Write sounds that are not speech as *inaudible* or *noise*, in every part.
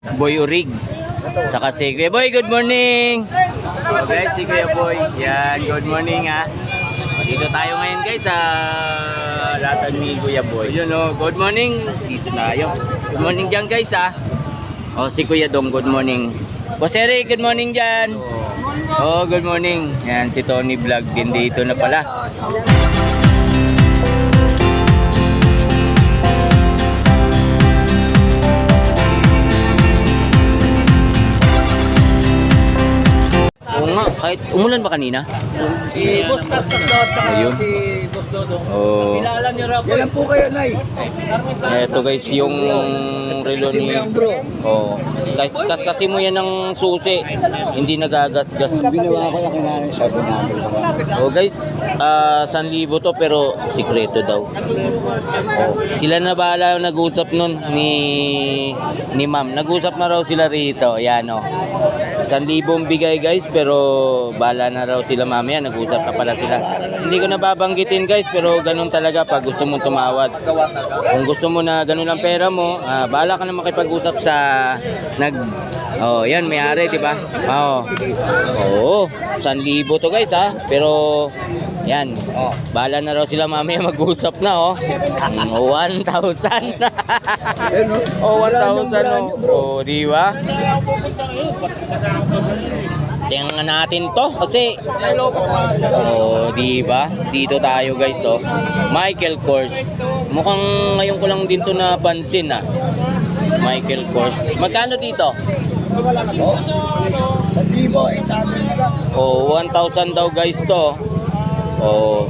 Boy Urig. Saka si Kuya Boy, good morning! Okay, si Kuya Boy. Yan, good morning ha. Dito tayo ngayon guys sa latan ni Kuya Boy. Yun oh, good morning. Dito tayo. Good morning dyan guys ha. Oh, si Kuya Dong, good morning. Boss Eric, good morning dyan. Oh, good morning. Yan, si Tony Vlog din dito na pala. Oo nga, kahit umulan ba kanina? Si Boss Tastas daw at Ayun. si Boss Dodong. Oh. Kilala niyo raw po. Yan po kayo, Nay. Ito guys, yung relo ni... Oh. Kas, kas kasi mo yan ng susi. Hindi nagagasgas. Binawa ko yung kinanin sa natin. Oh guys, ah 1,000 to pero sikreto daw. Oh, sila na bahala nag-usap nun ni ni ma'am. Nag-usap na raw sila rito. Yan oh. 1,000 bigay guys pero bahala na raw sila mamaya. Nag-usap na pala sila. Hindi ko nababanggitin guys pero ganun talaga pag gusto mong tumawad. Kung gusto mo na ganun ang pera mo, ah, bahala ka na makipag-usap sa nag Oh, yan may-ari, 'di ba? Oo. Oo, 1,000 to guys ha. Pero yan. Oh. Bahala na raw sila mamaya mag-usap na oh. Mm, 1,000. *laughs* oh, 1,000 oh. Oh, di ba? Tingnan natin to kasi Oh, di ba? Dito tayo guys oh. Michael Kors. Mukhang ngayon ko lang din to napansin ah. Michael Kors. Magkano dito? Sa libo, 800 na lang. Oh, 1,000 daw guys to. Oh.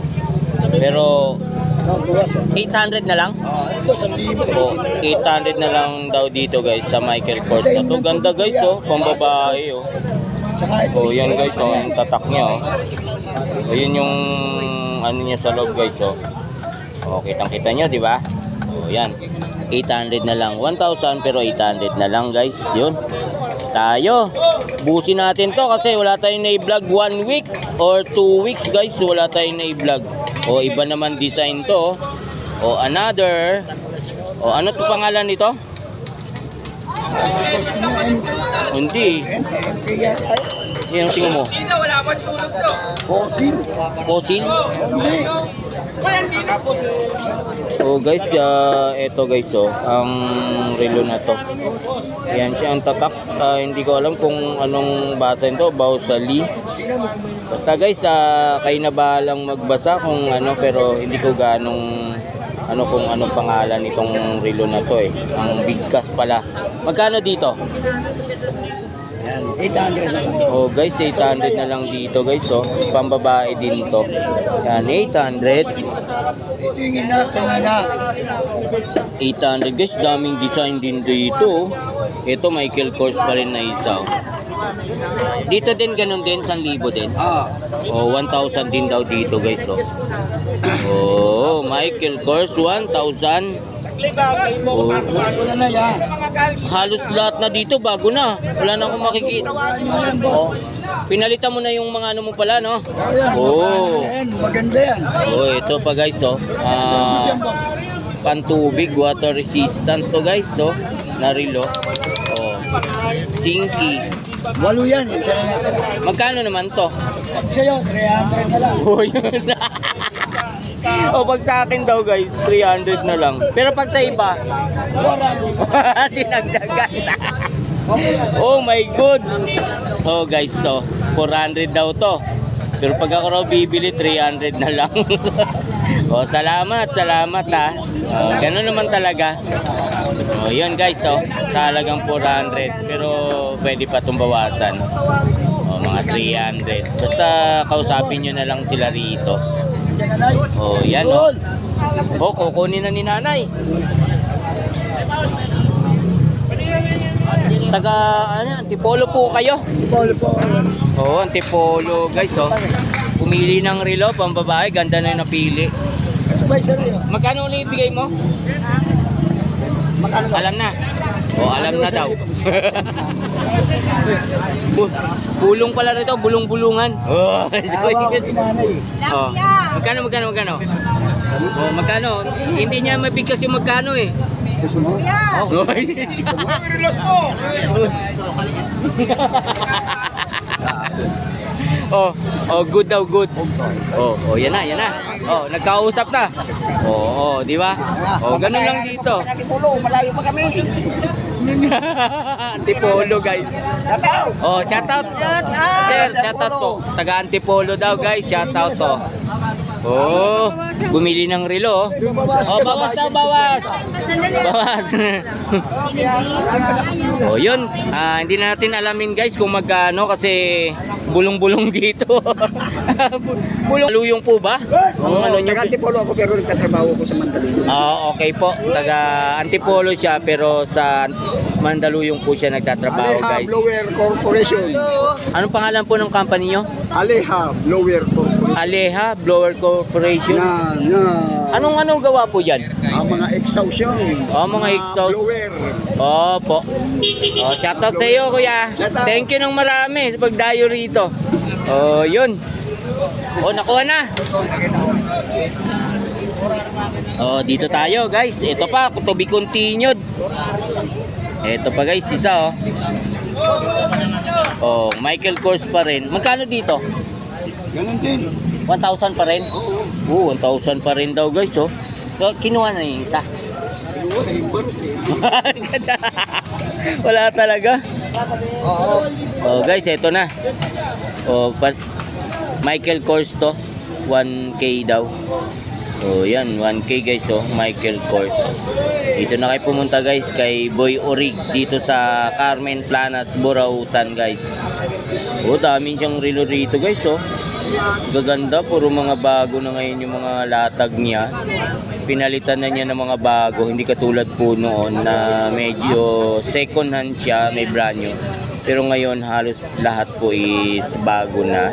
Pero No, buwas. 800 na lang? Ah, ito sa libo. Oh, 800 na lang daw dito guys sa Michael Kors na to. Ganda guys oh, pambabae oh. Ito. Oh, yan guys oh, ang tatak niya oh. Oh, yun yung ano niya sa loob guys oh. Oh, kitang-kita niyo, di ba? Oh, yan. 800 na lang. 1,000 pero 800 na lang guys. Yun. Tayo. Busin natin to kasi wala tayong na-vlog one week or two weeks guys. Wala tayong na-vlog. O iba naman design to. O another. O ano to pangalan nito? Hindi. Yata. Yan ang tingin mo. Fossil. Fossil? Hindi. Oh guys, ah, eto guys oh, ang relo na to. Yan siya ang tatak. Ah, hindi ko alam kung anong basa nito, Bausali. Basta guys, ah, kayo na bahalang magbasa kung ano pero hindi ko ganong ano kung anong pangalan nitong relo na to eh. Ang bigkas pala. Magkano dito? Yan, 800 na lang. Oh guys, 800 na lang dito guys oh. Pambabae din to. Yan, 800. Ito yung inatin na na. 800 guys, daming design din dito. Ito Michael Kors pa rin na isa. oh. Dito din ganun din, 1,000 din. Ah, Oh, 1,000 din daw dito guys oh. Oh, Michael Kors 1,000. Oh, halos lahat na dito bago na. Wala na akong makikita. Boss? Pinalitan mo na yung mga ano mo pala, no? Oh. Maganda yan. Oh, ito pa guys oh. Ah, pantubig, water resistant to guys, oh. Narilo. Oh. Sinky. Walo yan, isa na natin. Magkano naman to? Sa'yo, 300 na lang. Oh, yun. *laughs* oh, pag sa akin daw guys, 300 na lang. Pero pag sa iba, 400. dinagdagan. *laughs* oh my god. Oh guys, so 400 daw to. Pero pag ako raw bibili, 300 na lang. *laughs* oh, salamat, salamat ha. Oh, ganun naman talaga. Oh, yun guys, so talagang 400. Pero pwede pa itong bawasan. Oh, mga 300. Basta kausapin nyo na lang sila rito. Oh, yan oh. Oh, kukunin na ni nanay. Taga, ano, antipolo po kayo. Polo po. Oo, antipolo guys, oh. Pumili ng relo, pambabae, ganda na yung napili. Magkano ulit ibigay mo? Magkano? Alam na. Oh, alam na daw. Bu- bulong pala rito, bulong-bulungan. Oh, oh. Magkano, magkano, magkano? Oh, magkano? Hindi niya mabigkas yung magkano eh. oh, oh, good daw, good. Oh, oh, yan na, yan na. Oh, nagkausap na. Oh, oh, di ba? Oh, ganun lang dito. Malayo pa kami. Antipolo, guys. Tataw. Oh, shoutout. Sir, shoutout po. Taga Antipolo daw, guys. Shoutout to. Oh, bumili ng relo. oh. Oh, bawas daw, bawas. Bawas. *laughs* oh, yun. Ah, hindi na natin alamin, guys, kung magkano kasi bulong-bulong *laughs* dito. bulong Luyong po ba? Ang ano nyo? Taga-Antipolo ako pero nagtatrabaho ko sa Mandaluyong. Ah, okay po. Taga Antipolo siya pero sa Mandaluyong po siya nagtatrabaho, Aleha guys. Blower Corporation. Anong pangalan po ng company nyo? Aleha Blower Corporation. Aleha Blower Corporation. Na, na, Anong anong gawa po yan? ang mga exhaust yun. Oh, mga exhaust. Blower. Opo. Oh, shoutout sa iyo, kuya. Shoutout. Thank you ng marami sa pagdayo rito. Oh, yun. Oh, nakuha na. Oh, dito tayo, guys. Ito pa, to be continued. Ito pa, guys, isa oh. Oh, Michael Kors pa rin. Magkano dito? Ganun din. 1,000 pa rin? Oo, 1,000 pa rin daw, guys, oh. So, kinuha na yung isa. Oo. *laughs* Wala talaga. Oo. Oh, guys, ito na. Oh, pa- Michael Kors to. 1K daw. Oh, yan, 1K guys, oh, Michael Kors. Dito na kayo pumunta guys kay Boy Orig dito sa Carmen Planas, Burautan guys. Oh, dami siyang relo rito guys, oh. Gaganda, puro mga bago na ngayon yung mga latag niya. Pinalitan na niya ng mga bago, hindi katulad po noon na medyo second hand siya, may brand new. Pero ngayon halos lahat po is bago na.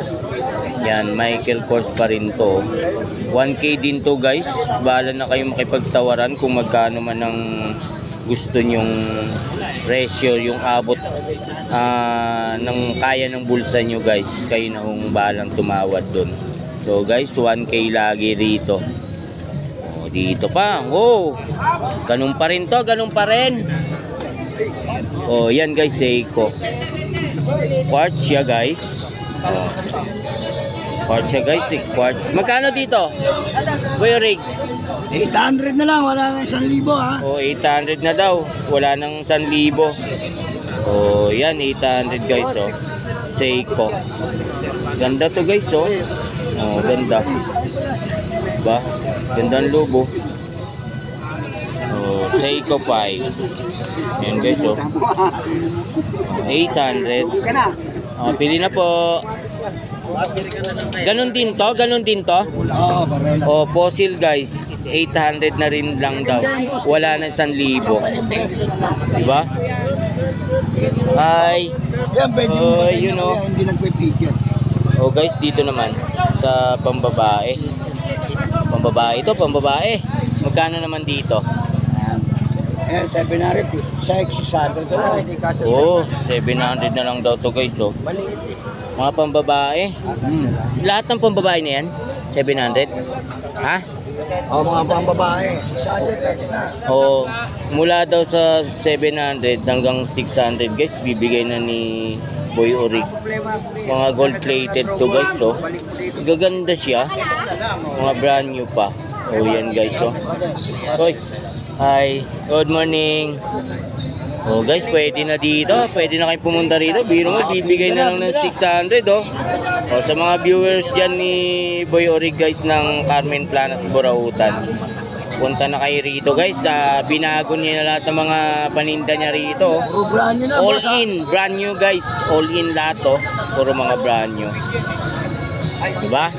Yan, Michael Kors pa rin to. 1K din to guys. Bahala na kayo makipagtawaran kung magkano man ang gusto nyong ratio, yung abot ah, ng kaya ng bulsa nyo guys. Kayo na kung bahalang tumawad dun. So guys, 1K lagi rito. Oh, dito pa. Oh, ganun pa rin to, ganun pa rin. Oh, yan guys, Seiko. Quartz siya guys. Oh. Quartz siya guys, eh. Quartz. Magkano dito? Boy Rig. 800 na lang, wala na 1,000 ha. Oh, 800 na daw. Wala nang 1,000. Oh, yan 800 guys oh. Seiko. Ganda to guys oh. Oh, ganda. Ba? Ganda ang lobo. Oh, Seiko 5. Yan guys oh. *laughs* 800. Ka na. Oh, pili na po. Ganon din to, ganon din to. Oo, barela. Oh, fossil guys. 800 na rin lang daw. Wala na 1,000. Diba? Hi. Yan, pwede mo Oh, sa you know. hindi nagpipicture. Oh guys, dito naman sa pambabae. Pambabae ito, pambabae. Magkano naman dito? Ayan, 700, 600 ko lang. Oh, 700 na lang daw to guys oh. Maliit eh. Mga pambabae. Hmm. Lahat ng pambabae na yan? 700? Ha? O, mga pang babae. 600, pwede na. O mula daw sa 700 hanggang 600 guys, bibigay na ni Boy Orig. Mga gold plated to guys, oh. Gaganda siya. Mga brand new pa. Oh, yan guys, oh. Hoy. Hi. Good morning. Oh guys, pwede na dito. Pwede na kayo pumunta rito. Biro mo, bibigay na lang ng 600, oh. Oh, sa mga viewers dyan ni Boy Orig guys ng Carmen Planas, Burautan. Punta na kayo rito guys. Sa binago niya na lahat ng mga paninda niya rito. oh. All ha? in, brand new guys. All in lahat oh. Puro mga brand new. Diba?